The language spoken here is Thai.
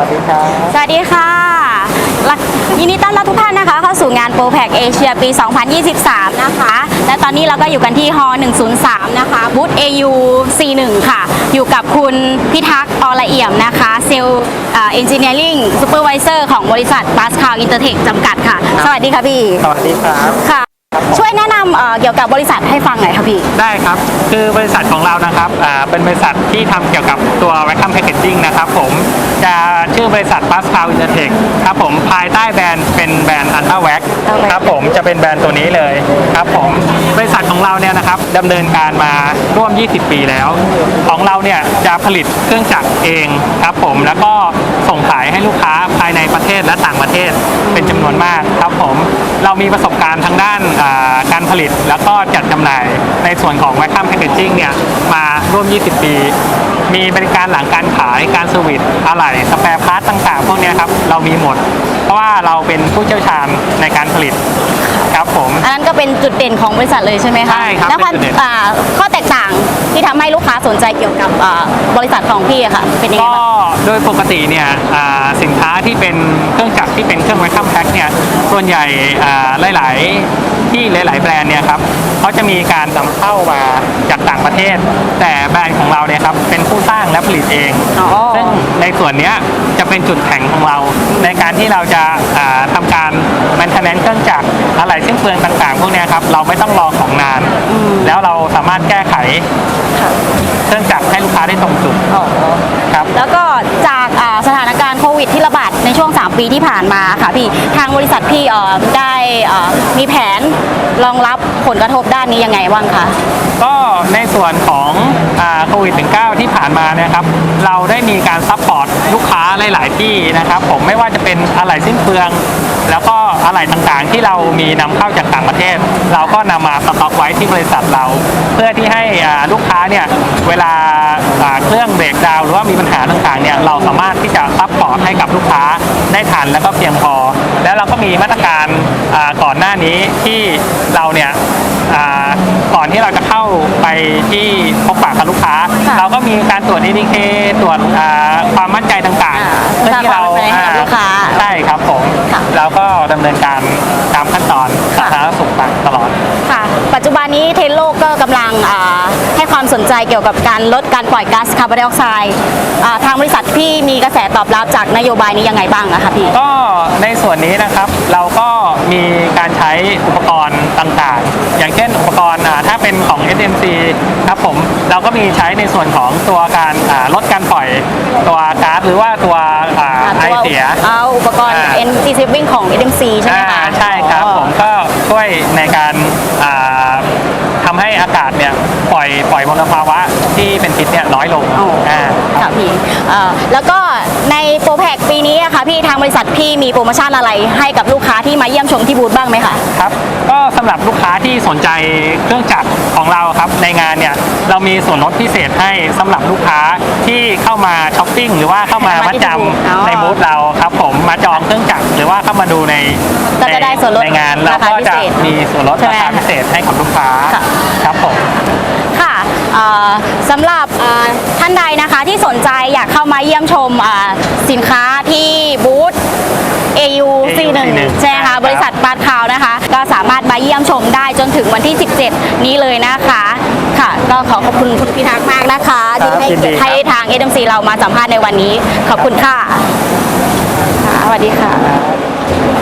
วัสดีครับ สวัสดีค่ะและยินดีต้อนรับทุกท่านนะคะ เข้าสู่งาน p r o p a c Asia ปี 2023 นะคะ และตอนนี้เราก็อยู่กันที่ฮอ103 นะคะบูธ AU C1 ค่ะ อยู่กับคุณพิทักษ์อละเอี่ยมนะคะ เซลล์เอนจิเนียริงซูเปอร์วิเซอร์ของบริษัท b a s c a l Intertech จำกัดค่ะ สวัสดีค่ะพี่ สวัสดีครับค่ะช่วยแนะนำเอ่อเกี่ยวกับบริษัทให้ฟังหน่อยค่ะพี่ ได้ครับ คือบริษัทของเรานะครับอ่าเป็นบริษัทที่ทำเกี่ยวกับตัว Vacuum Packaging นะครับผมจะ ชื่อบริษัท p a s c a l Intertech ครับผมภายใต้แบรนด์เป็นแบรนด์ Ultra Wax Ultra Wax ครับผมจะเป็นแบรนด์ตัวนี้เลยครับผมบริษัทของเราเนี่ยนะครับดำเนินการมาร่วม 20 ปีแล้ว ของเราเนี่ยจะผลิตเครื่องจักรเองครับผมแล้วก็ส่งขายให้ลูกค้าภายในประเทศและต่างประเทศเป็นจำนวนมากครับผม เรามีประสบการณ์ทางด้านอ่าการผลิตแล้วก็จัดจำหน่ายในส่วนของ Vacuum Packaging เนี่ยมาร่วม 20 ปี มีบริการหลังการขายการสวิตอะไหล่สแปร์พาร์ตต่างๆ พวกเนี้ยครับ เรามีหมด เพราะว่าเราเป็นผู้เชี่ยวชาญในการผลิตครับผมอันนั้นก็เป็นจุดเด่นของบริษัทเลยใช่ไหมคะใช่ครับแล้วความเป็นจุดเด่นอ่าข้อแตกต่างที่ทำให้ลูกค้าสนใจเกี่ยวกับอ่าบริษัทของพี่อะค่ะเป็นยังไงก็บ้างโดยปกติเนี่ยอ่าสินค้าที่เป็นเครื่องจักรที่เป็นเครื่องไวคัมแพ็คเนี่ย ส่วนใหญ่อ่าหลาย ๆ ที่หลาย ๆ แบรนด์เนี่ยครับเขาจะมีการนำเข้ามาจากต่างประเทศ แต่แบรนด์ของเราเนี่ยครับเป็นผู้สร้างและผลิตเองอ๋อซึ่งในส่วนเนี้ยจะเป็นจุดแข็งของเรา ในการที่เราจะอ่าทำการ maintenance เครื่องจักรอะไรสิ้นเปลืองต่าง ๆ พวกเนี้ยครับเราไม่ต้องรอของนาน แล้วเราสามารถแก้ไขค่ะเครื่องจักรให้ลูกค้าได้ตรงจุด 3 ปีที่ผ่านมาค่ะพี่ทางบริษัทพี่ได้มีแผนรองรับผลกระทบด้านนี้ยังไงบ้างคะก็ในส่วนของโควิด -19 ที่ผ่านมาเนะครับ เราได้มีการซัพพอร์ตลูกค้าหลาย ๆ ที่นะครับผมไม่ว่าจะเป็นอะไหล่สิ้นเปลือง แล้วก็อะไหล่ต่างๆ ที่เรามีนำเข้าจากต่างประเทศ เราก็นำมาสต็อกไว้ที่บริษัทเรา เพื่อที่ให้ลูกค้าเนี่ยเวลา เครื่องเบรกดาวน์หรือว่ามีปัญหาต่างๆเนี่ยเราสามารถที่จะซัพพอร์ตให้กับลูกค้าได้ทันแล้วก็เพียงพอ แล้วเราก็มีมาตรการอ่าก่อนหน้านี้ที่เราเนี่ยอ่าก่อนที่เราจะเข้าไปที่พบปะกับลูกค้าค่ะเราก็มีการตรวจ ADK ตรวจอ่าความมั่นใจต่างอ่าๆเพื่อที่เราสร้างความมั่นใจให้กับลูกค้าใช่ครับผมค่ะเราก็ดำเนินการ ความสนใจเกี่ยวกับการลดการปล่อยก๊าซคาร์บอนไดออกไซด์อ่าทางบริษัทพี่มีกระแสตอบรับจากนโยบายนี้ยังไงบ้างอะคะพี่ ก็ในส่วนนี้นะครับเราก็มีการใช้อุปกรณ์ต่างๆ อย่างเช่นอุปกรณ์อ่าถ้าเป็นของ SMC ครับผมเราก็มีใช้ในส่วนของตัวการอ่าลดการปล่อยตัวก๊าซหรือว่าตัวอ่าไอเสีย เอาอุปกรณ์ อ่า NC Saving ของ SMC ใช่ไหมคะอ่าใช่ครับอ๋อผมก็ช่วยในการอ่าทำให้อากาศเนี่ย ปล่อยปล่อยมลภาวะที่เป็นพิษเนี่ยน้อยลงอ๋ออ่า ค่ะพี่เอ่อแล้วก็ในโปรแพคปีนี้อะค่ะพี่ทางบริษัทพี่มีโปรโมชั่นอะไรให้กับลูกค้าที่มาเยี่ยมชมที่บูธบ้างไหมคะ ครับก็สำหรับลูกค้าที่สนใจเครื่องจักรของเราครับในงานเนี่ยเรามีส่วนลดพิเศษให้สำหรับลูกค้าที่เข้ามาช้อปปิ้งหรือว่าเข้ามามามัดที่จบูธอ๋อำในบูธเราครับผมมาจองเครื่องจักรหรือว่าเข้ามาดูในก็จะได้ส่วนลดในงานเราราคาก็พิจะเศษมีส่วนลดใช่ราไหมคาพิเศษให้กับลูกค้าค่ะ ครับผมค่ะเอ่อ สำหรับเอ่อท่านใดนะคะที่สนใจอยากเข้ามาเยี่ยมชมอ่าสินค้าที่บูธ AU C1 ใช่ไหมคะบริษัทปาดคาวนะคะ ก็สามารถมาเยี่ยมชมได้จนถึงวันที่ 17 นี้เลยนะคะค่ะ ก็ขอขอบคุณคุณพิทักษ์มากนะคะครัที่บให้ยินดีเกียรติให้ครับทาง SMC เรามาสัมภาษณ์ในวันนี้ ขอบคุณค่ะค่ะสวัสดีค่ะ